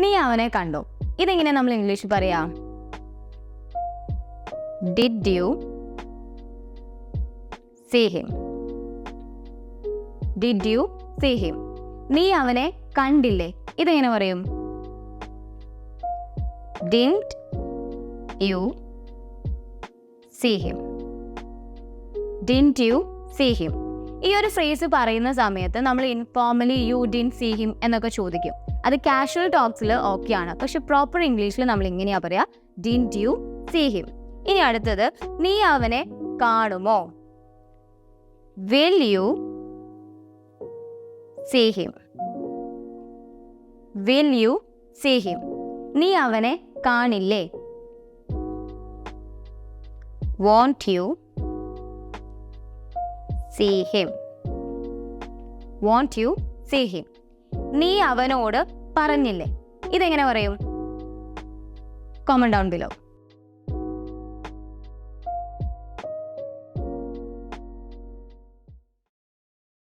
നീ അവനെ കണ്ടോ? ഇതെങ്ങനെ നമ്മൾ ഇംഗ്ലീഷിൽ പറയാ? Did you see him did you see him നീ അവനെ കണ്ടില്ലേ? ഇതെങ്ങനെ പറയും? Didn't you see him didn't you see him ഈ ഒരു ഫ്രേസ് പറയുന്ന സമയത്ത് നമ്മൾ informally you didn't see him എന്നൊക്കെ ചോദിക്കും. അത് കാഷ്വൽ ടോക്സിൽ ആണ്. പക്ഷെ പ്രോപ്പർ ഇംഗ്ലീഷിൽ നമ്മൾ ഇങ്ങനെയാ പറയാ? ഡിൻ യു സീ ഹിം ഇനി അടുത്തത് നീ അവനെ കാണുമോ? Will you see him will you see him നീ അവനെ കാണില്ലേ? Won't you see him won't you see him നീ അവനോട് പറഞ്ഞില്ലേ? ഇതെങ്ങനെ പറയും? Common down below